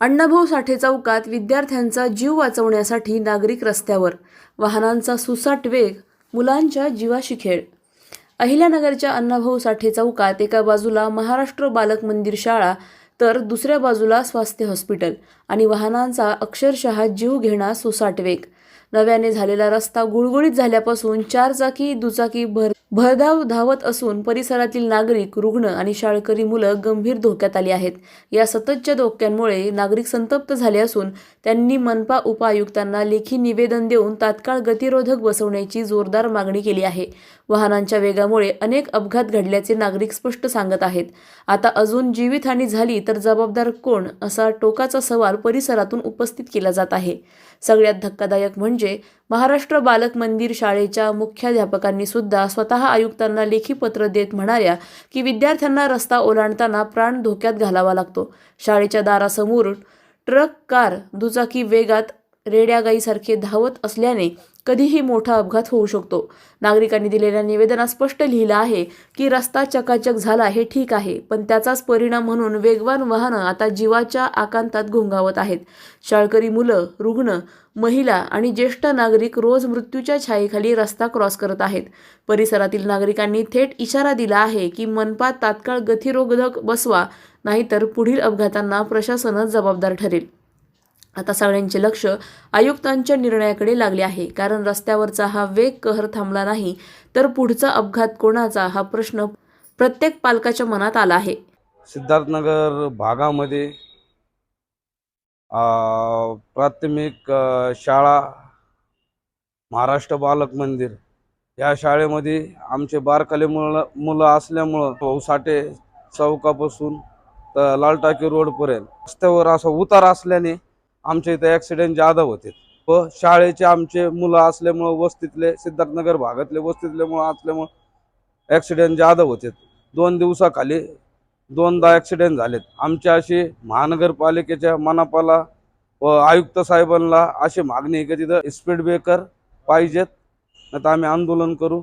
अण्णाभाऊ साठे चौकात विद्यार्थ्यांचा जीव वाचवण्यासाठी नागरिक रस्त्यावर. वाहनांचा सुसाट वेग मुलांच्या जीवाशी खेळ. अहिल्यानगरच्या अण्णाभाऊ साठे चौकात एका बाजूला महाराष्ट्र बालक मंदिर शाळा तर दुसऱ्या बाजूला स्वास्थ्य हॉस्पिटल आणि वाहनांचा अक्षरशः जीव घेणा सुसाट वेग. नव्याने झालेला रस्ता गुळगुळीत झाल्यापासून चारचाकी दुचाकी भर भरधाव धावत असून परिसरातील नागरिक रुग्ण आणि शाळकरी मुलं गंभीर धोक्यात आली आहेत. या सततच्या धोक्यांमुळे नागरिक संतप्त झाले असून त्यांनी मनपा उपायुक्तांना लेखी निवेदन देऊन तात्काळ गतिरोधक बसवण्याची जोरदार मागणी केली आहे. वाहनांच्या वेगामुळे अनेक अपघात घडल्याचे नागरिक स्पष्ट सांगत आहेत. आता अजून जीवितहानी झाली तर जबाबदार कोण असा टोकाचा सवाल परिसरातून उपस्थित केला जात आहे. सगळ्यात धक्कादायक म्हणजे महाराष्ट्र बालक मंदिर शाळेच्या मुख्याध्यापकांनी सुद्धा स्वतः आयुक्तांना लेखी पत्र देत म्हणाल्या की विद्यार्थ्यांना रस्ता ओलांडताना प्राण धोक्यात घालावा लागतो. शाळेच्या दारासमोर ट्रक कार दुचाकी वेगात रेड्यागाईसारखे धावत असल्याने कधीही मोठा अपघात होऊ शकतो. नागरिकांनी दिलेल्या निवेदनात स्पष्ट लिहिलं आहे की रस्ता चकाचक झाला हे ठीक आहे पण त्याचाच परिणाम म्हणून वेगवान वाहनं आता जीवाच्या आकांतात घोंगावत आहेत. शाळकरी मुलं रुग्ण महिला आणि ज्येष्ठ नागरिक रोज मृत्यूच्या छायेखाली रस्ता क्रॉस करत आहेत. परिसरातील नागरिकांनी थेट इशारा दिला आहे की मनपात तात्काळ गतिरोधक बसवा नाहीतर पुढील अपघातांना प्रशासनच जबाबदार ठरेल. आता सगळ्यांचे लक्ष आयुक्तांच्या निर्णयाकडे लागले आहे. कारण रस्त्यावरचा हा वेग कहर थांबला नाही तर पुढचा अपघात कोणाचा हा प्रश्न प्रत्येक पालकाच्या मनात आला आहे. सिद्धार्थनगर भागामध्ये प्राथमिक शाळा महाराष्ट्र बालक मंदिर या शाळेमध्ये आमचे बारकाले मुलं मुलं असल्यामुळं भाऊसाठे चौकापासून तर लालटाकी रोडपर्यंत रस्त्यावर असा उतार असल्याने आमच्या इथं ॲक्सिडेंट जादा होते. व शाळेचे आमचे मुलं असल्यामुळं वस्तीतले सिद्धार्थनगर भागातले वस्तीतले मुलं असल्यामुळं ॲक्सिडेंट जादा होते. दोन दिवसाखाली दोनदा ॲक्सिडेंट झालेत. आमच्या अशी महानगरपालिकेच्या मनापाला व आयुक्त साहेबांना अशी मागणी आहे की तिथं स्पीड ब्रेकर पाहिजेत. नाही तर आम्ही आंदोलन करू.